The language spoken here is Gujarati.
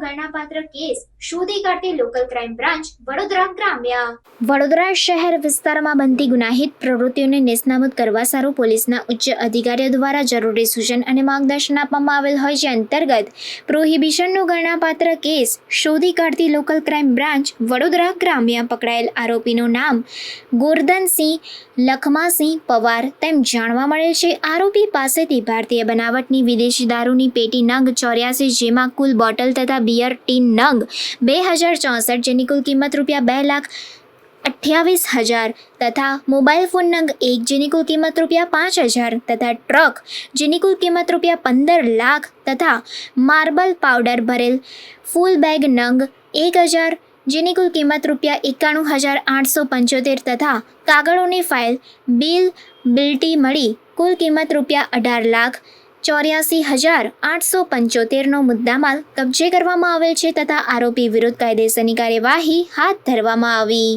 ગણનાપાત્ર કેસ શોધી કાઢતી લોકલ ક્રાઇમ બ્રાન્ચ વડોદરા ગ્રામ્ય. વડોદરા શહેર વિસ્તારમાં બનતી ગુનાહિત પ્રવૃત્તિઓને નેસ્તનાબૂદ કરવા સારું પોલીસના ઉચ્ચ અધિકારીઓ દ્વારા જરૂરી સૂચન અને માર્ગદર્શન આપવામાં આવેલ હોય છે અંતર્ગત પ્રોહિબિશનનો ગણનાપાત્ર કેસ શોધી કાઢતી લોકલ ક્રાઇમ બ્રાન્ચ વડોદરા ગ્રામ્ય પકડાયેલ આરોપીનું નામ ગોરધનસિંહ લખમાસિંહ પવાર તેમ જાણવા મળેલ છે. આરોપી પાસેથી ભારતીય બનાવટની વિદેશી દારૂની પેટી નંગ ચોર્યાસી જેમાં કુલ બોટલ તથા બિયર ટીન નંગ બે હજાર ચોસઠ જેની કુલ કિંમત રૂપિયા બે લાખ અઠ્યાવીસ હજાર તથા મોબાઈલ ફોન નંગ એક જેની કુલ કિંમત રૂપિયા પાંચ હજાર તથા ટ્રક જેની કુલ કિંમત રૂપિયા પંદર લાખ તથા માર્બલ પાવડર ભરેલ ફૂલ બેગ નંગ એક હજાર જેની કુલ કિંમત રૂપિયા એકાણું હજાર આઠસો પંચોતેર તથા કાગળોની ફાઇલ બિલ બિલ્ટી મળી કુલ કિંમત રૂપિયા અઢાર લાખ ચોર્યાસી હજાર આઠસો પંચોતેરનો મુદ્દામાલ કબજે કરવામાં આવેલ છે તથા આરોપી વિરુદ્ધ કાયદેસરની કાર્યવાહી હાથ ધરવામાં આવી.